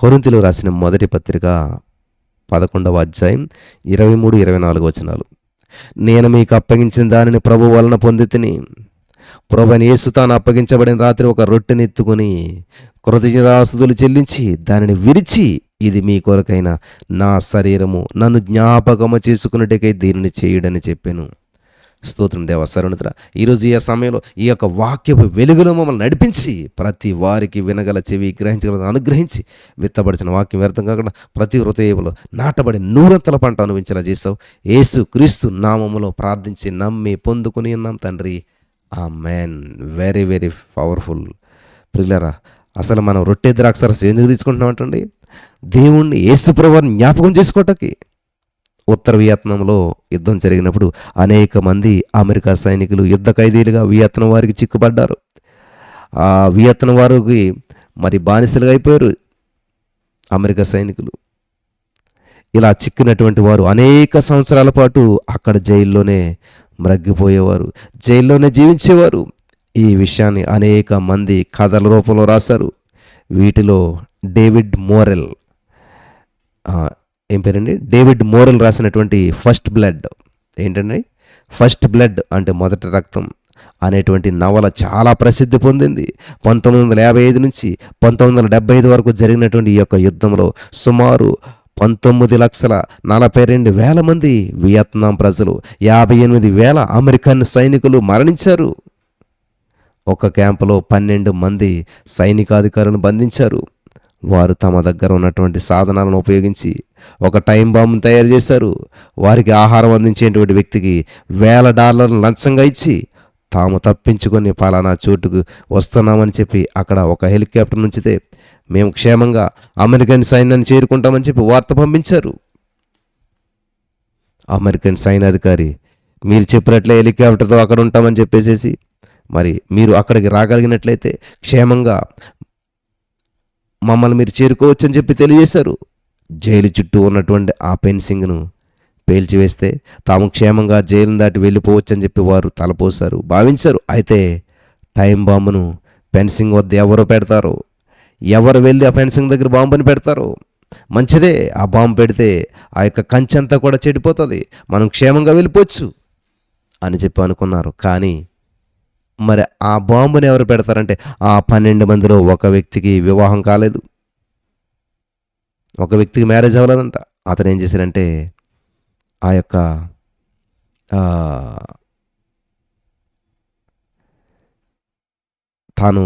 కొరింతిలో రాసిన మొదటి పత్రిక పదకొండవ అధ్యాయం ఇరవై మూడు ఇరవై నాలుగు వచనాలు. నేను మీకు అప్పగించిన దానిని ప్రభు వలన పొంది తిని ప్రభుని యేసు తాను అప్పగించబడిన రాత్రి ఒక రొట్టెని ఎత్తుకుని కృతజ్ఞతాస్తుతులు చెల్లించి దానిని విరిచి ఇది మీ కొరకైన నా శరీరము. నన్ను జ్ఞాపకము చేసుకున్నట్టుకై దీనిని చేయుడని చెప్పాను. స్తోత్రం దేవ సరుణిత్ర ఈరోజు ఈ సమయంలో ఈ యొక్క వాక్యపు వెలుగులో మమ్మల్ని నడిపించి ప్రతి వారికి వినగల చెవి గ్రహించగల అనుగ్రహించి విత్తబడిచిన వాక్యం వ్యర్థం కాకుండా ప్రతి హృదయంలో నాటబడి నూరంతల పంట అనుభవించేలా చేసావు యేసు క్రీస్తు నామములో ప్రార్థించి నమ్మి పొందుకుని ఉన్నాం తండ్రి. ఆ మ్యాన్ వెరీ వెరీ పవర్ఫుల్. ప్రిల్లరా అసలు మనం రొట్టె ద్రాక్షరసం ఎందుకు తీసుకుంటున్నామంటండి? దేవుణ్ణి యేసుప్రభుని జ్ఞాపకం చేసుకోవటానికి. ఉత్తర వియత్నంలో యుద్ధం జరిగినప్పుడు అనేక మంది అమెరికా సైనికులు యుద్ధ ఖైదీలుగా వియత్నం వారికి చిక్కుపడ్డారు. ఆ వియత్నం వారికి మరి బానిసలుగా అయిపోయారు అమెరికా సైనికులు. ఇలా చిక్కినటువంటి వారు అనేక సంవత్సరాల పాటు అక్కడ జైల్లోనే మ్రగ్గిపోయేవారు జైల్లోనే జీవించేవారు. ఈ విషయాన్ని అనేక మంది కథల రూపంలో రాశారు. వీటిలో డేవిడ్ మోరెల్ ఏం పేరండి? డేవిడ్ మోరల్ రాసినటువంటి ఫస్ట్ బ్లడ్. ఏంటండి? ఫస్ట్ బ్లడ్ అంటే మొదటి రక్తం అనేటువంటి నవల చాలా ప్రసిద్ధి పొందింది. పంతొమ్మిది వందల యాభై ఐదు నుంచి పంతొమ్మిది వందల డెబ్బై ఐదు వరకు జరిగినటువంటి ఈ యొక్క యుద్ధంలో సుమారు పంతొమ్మిది లక్షల నలభై రెండు వేల మంది వియత్నాం ప్రజలు యాభై ఎనిమిది వేల అమెరికన్ సైనికులు మరణించారు. ఒక క్యాంపులో పన్నెండు మంది సైనికాధికారులను బంధించారు. వారు తమ దగ్గర ఉన్నటువంటి సాధనాలను ఉపయోగించి ఒక టైం బాంబును తయారు చేశారు. వారికి ఆహారం అందించేటువంటి వ్యక్తికి వేల డాలర్లు లంచంగా ఇచ్చి తాము తప్పించుకొని పలానా చోటుకు వస్తున్నామని చెప్పి అక్కడ ఒక హెలికాప్టర్ నుంచితే మేము క్షేమంగా అమెరికన్ సైన్యాన్ని చేరుకుంటామని చెప్పి వార్త పంపించారు. అమెరికన్ సైన్యాధికారి మీరు చెప్పినట్లే హెలికాప్టర్తో అక్కడ ఉంటామని చెప్పేసేసి మరి మీరు అక్కడికి రాగలిగినట్లయితే క్షేమంగా మమ్మల్ని మీరు చేరుకోవచ్చని చెప్పి తెలియజేశారు. జైలు చుట్టూ ఉన్నటువంటి ఆ పెన్సింగ్ను పేల్చివేస్తే తాము క్షేమంగా జైలును దాటి వెళ్ళిపోవచ్చని చెప్పి వారు తలపోశారు భావించారు. అయితే టైం బాంబును ఫెన్సింగ్ వద్ద ఎవరు పెడతారో? ఎవరు వెళ్ళి ఆ ఫెన్సింగ్ దగ్గర బాంబుని పెడతారో? మంచిదే ఆ బాంబు పెడితే ఆ యొక్క కంచె అంతా కూడా చెడిపోతుంది. మనం క్షేమంగా వెళ్ళిపోవచ్చు అని చెప్పి అనుకున్నారు. కానీ మరి ఆ బాంబుని ఎవరు పెడతారంటే ఆ పన్నెండు మందిలో ఒక వ్యక్తికి వివాహం కాలేదు. ఒక వ్యక్తికి మ్యారేజ్ అవ్వలేదంట. అతను ఏం చేశారంటే ఆ యొక్క తాను తాను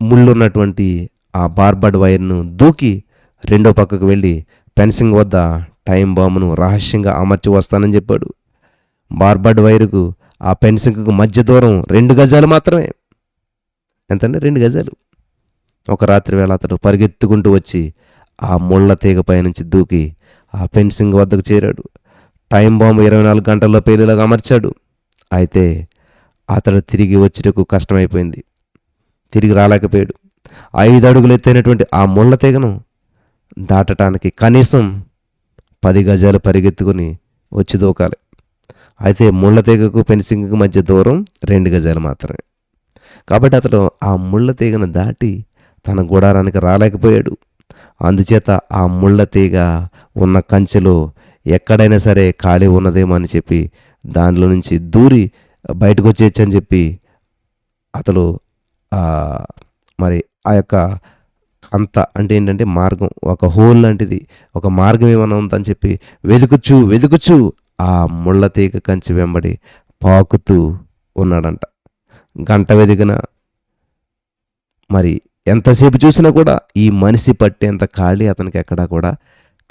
ముళ్ళున్నటువంటి ఆ బార్బర్డ్ వైర్ను దూకి రెండో పక్కకు వెళ్ళి పెన్సింగ్ వద్ద టైం బాంబును రహస్యంగా అమర్చి వస్తానని చెప్పాడు. బార్బర్డ్ వైరుకు ఆ ఫెన్సింగ్కు మధ్య దూరం రెండు గజాలు మాత్రమే. ఎంతండి? రెండు గజాలు. ఒక రాత్రి వేళ అతడు పరిగెత్తుకుంటూ వచ్చి ఆ ముళ్ళ తీగ పైనుంచి దూకి ఆ ఫెన్సింగ్ వద్దకు చేరాడు. టైం బాంబు ఇరవై నాలుగు గంటల్లో పేలులాగా అమర్చాడు. అయితే అతడు తిరిగి వచ్చుటకు కష్టమైపోయింది. తిరిగి రాలేకపోయాడు. ఐదు అడుగులు ఎత్తైనటువంటి ఆ ముళ్ళ తీగను దాటటానికి కనీసం పది గజాలు పరిగెత్తుకుని వచ్చి దూకాలి. అయితే ముళ్ళ తీగకు ఫెన్సింగ్కు మధ్య దూరం రెండు గజాలు మాత్రమే. కాబట్టి అతడు ఆ ముళ్ళ తీగను దాటి తన గుడారానికి రాలేకపోయాడు. అందుచేత ఆ ముళ్ళ తీగ ఉన్న కంచెలో ఎక్కడైనా సరే ఖాళీ ఉన్నదేమో అని చెప్పి దానిలో నుంచి దూరి బయటకు వచ్చేయచ్చు అని చెప్పి అతడు మరి ఆ యొక్క అంత అంటే ఏంటంటే మార్గం ఒక హోల్ లాంటిది ఒక మార్గం ఏమైనా ఉందని చెప్పి వెతుకుచ్చు వెతుకుచ్చు ఆ ముళ్ళ తీగ కంచి వెంబడి పాకుతూ ఉన్నాడంట. గంట వెదిగిన మరి ఎంతసేపు చూసినా కూడా ఈ మనిషి పట్టేంత ఖాళీ అతనికి ఎక్కడా కూడా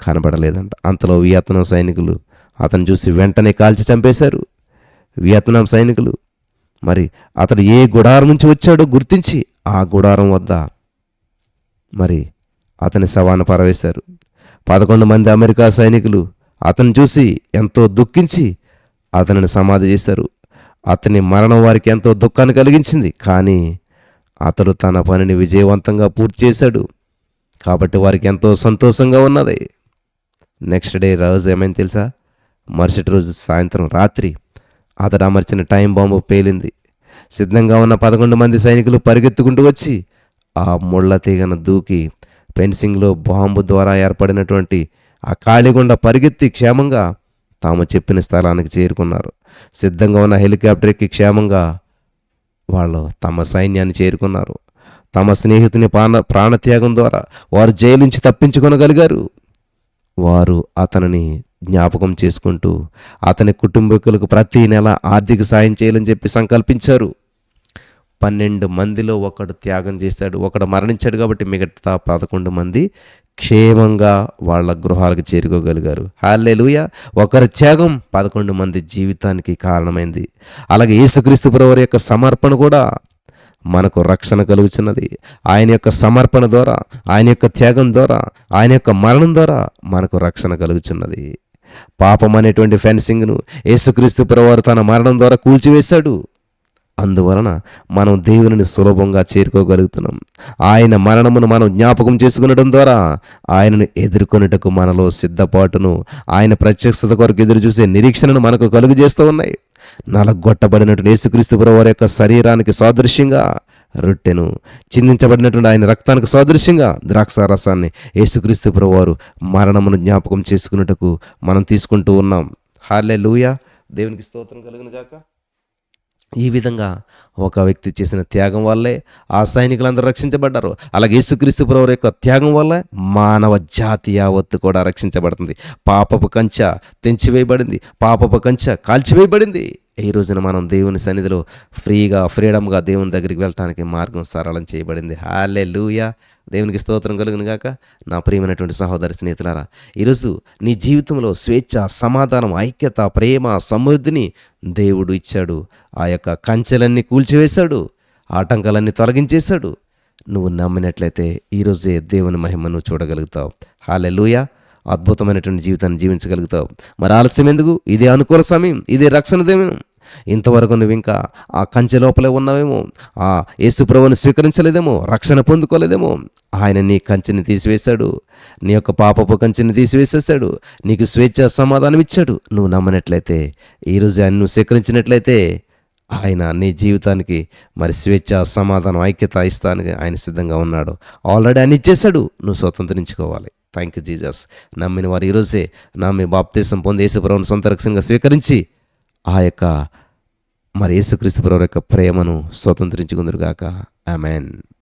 కనబడలేదంట. అంతలో వియత్నాం సైనికులు అతను చూసి వెంటనే కాల్చి చంపేశారు. వియత్నాం సైనికులు మరి అతడు ఏ గుడారం నుంచి వచ్చాడో గుర్తించి ఆ గుడారం వద్ద మరి అతని శవాన్ని పరవేశారు. పదకొండు మంది అమెరికా సైనికులు అతను చూసి ఎంతో దుఃఖించి అతనిని సమాధి చేశారు. అతని మరణం వారికి ఎంతో దుఃఖాన్ని కలిగించింది. కానీ అతడు తన పనిని విజయవంతంగా పూర్తి చేశాడు. కాబట్టి వారికి ఎంతో సంతోషంగా ఉన్నది. నెక్స్ట్ డే రోజు ఏమైంది తెలుసా? మరుసటి రోజు సాయంత్రం రాత్రి అతడు అమర్చిన టైం బాంబు పేలింది. సిద్ధంగా ఉన్న పదకొండు మంది సైనికులు పరిగెత్తుకుంటూ వచ్చి ఆ ముళ్ళ తీగను దూకి ఫెన్సింగ్లో బాంబు ద్వారా ఏర్పడినటువంటి ఆ కాళీగుండ పరిగెత్తి క్షేమంగా తాము చెప్పిన స్థలానికి చేరుకున్నారు. సిద్ధంగా ఉన్న హెలికాప్టర్ ఎక్కి క్షేమంగా వాళ్ళు తమ సైన్యాన్ని చేరుకున్నారు. తమ స్నేహితుని ప్రాణ ప్రాణత్యాగం ద్వారా వారు జైలు నుంచి తప్పించుకొనగలిగారు. వారు అతనిని జ్ఞాపకం చేసుకుంటూ అతని కుటుంబీకులకు ప్రతి నెల ఆర్థిక సాయం చేయాలని చెప్పి సంకల్పించారు. పన్నెండు మందిలో ఒకడు త్యాగం చేశాడు ఒకడు మరణించాడు కాబట్టి మిగతా పదకొండు మంది క్షేమంగా వాళ్ళ గృహాలకు చేరుకోగలిగారు. హాలెలుయ ఒకరి త్యాగం పదకొండు మంది జీవితానికి కారణమైంది. అలాగే యేసుక్రీస్తు ప్రభువారి యొక్క సమర్పణ కూడా మనకు రక్షణ కలుగుతున్నది ఆయన యొక్క సమర్పణ ద్వారా ఆయన యొక్క త్యాగం ద్వారా ఆయన యొక్క మరణం ద్వారా మనకు రక్షణ కలుగుతున్నది పాపం అనేటువంటి ఫెన్సింగ్ను యేసుక్రీస్తు ప్రభువారు తన మరణం ద్వారా కూల్చివేశాడు. అందువలన మనం దేవుని సులభంగా చేరుకోగలుగుతున్నాం. ఆయన మరణమును మనం జ్ఞాపకం చేసుకునడం ద్వారా ఆయనను ఎదుర్కొనుటకు మనలో సిద్ధపాటును ఆయన ప్రత్యక్షత కొరకు ఎదురు చూసే నిరీక్షణను మనకు కలుగజేస్తూ ఉన్నాయి. నలగొట్టబడినటువంటి యేసుక్రీస్తు వారి యొక్క శరీరానికి సాదృశ్యంగా రొట్టెను చిందించబడినటువంటి ఆయన రక్తానికి సాదృశ్యంగా ద్రాక్ష రసాన్ని యేసుక్రీస్తు వారు మరణమును జ్ఞాపకం చేసుకున్నటకు మనం తీసుకుంటూ ఉన్నాం. హార్లే లూయా దేవునికి స్తోత్రం కలుగును గాక. ఈ విధంగా ఒక వ్యక్తి చేసిన త్యాగం వల్లే ఆ సైనికులందరూ రక్షించబడ్డారు. అలాగే యేసుక్రీస్తు ప్రభువు యొక్క త్యాగం వల్ల మానవ జాతి యావత్తు కూడా రక్షించబడుతుంది. పాపపు కంచ తెంచివేయబడింది. పాపపు కంచ కాల్చివేయబడింది. ఈ రోజున మనం దేవుని సన్నిధిలో ఫ్రీగా ఫ్రీడమ్గా దేవుని దగ్గరికి వెళ్ళటానికి మార్గం సరళం చేయబడింది. హాలే లూయా దేవునికి స్తోత్రం కలుగును గాక. నా ప్రియమైనటువంటి సహోదరి స్నేహితులారా ఈరోజు నీ జీవితంలో స్వేచ్ఛ సమాధానం ఐక్యత ప్రేమ సమృద్ధిని దేవుడు ఇచ్చాడు. ఆ యొక్క కంచెలన్నీ కూల్చివేశాడు. ఆటంకాలన్నీ తొలగించేశాడు. నువ్వు నమ్మినట్లయితే ఈరోజే దేవుని మహిమను చూడగలుగుతావు. హాలెలూయా అద్భుతమైనటువంటి జీవితాన్ని జీవించగలుగుతావు. మరి ఆలస్యం ఎందుకు? ఇదే అనుకూల సమయం ఇదే రక్షణ దేవం ఇంతవరకు నువ్వు ఇంకా ఆ కంచె లోపలే ఉన్నావేమో ఆ యేసుప్రభుని స్వీకరించలేదేమో రక్షణ పొందుకోలేదేమో. ఆయన నీ కంచెని తీసివేశాడు నీ యొక్క పాపపు కంచెని తీసివేసేసాడు నీకు స్వేచ్ఛ సమాధానం ఇచ్చాడు. నువ్వు నమ్మనట్లయితే ఈరోజు ఆయన నువ్వు స్వీకరించినట్లయితే ఆయన నీ జీవితానికి మరి స్వేచ్ఛ సమాధానం ఐక్యత ఇస్తానికి ఆయన సిద్ధంగా ఉన్నాడు. ఆల్రెడీ ఆయన ఇచ్చేశాడు నువ్వు స్వతంత్రించుకోవాలి. థ్యాంక్ యూ జీజస్ నమ్మిన వారు ఈరోజే నా మీ బాప్తీసం పొంది యేసుప్రభుని సొంత రక్షణగా స్వీకరించి ఆ యొక్క మరి యేసుక్రీస్తు ప్రభు యొక్క ప్రేమను స్వతంత్రించుకుందరుగాక ఆమెన్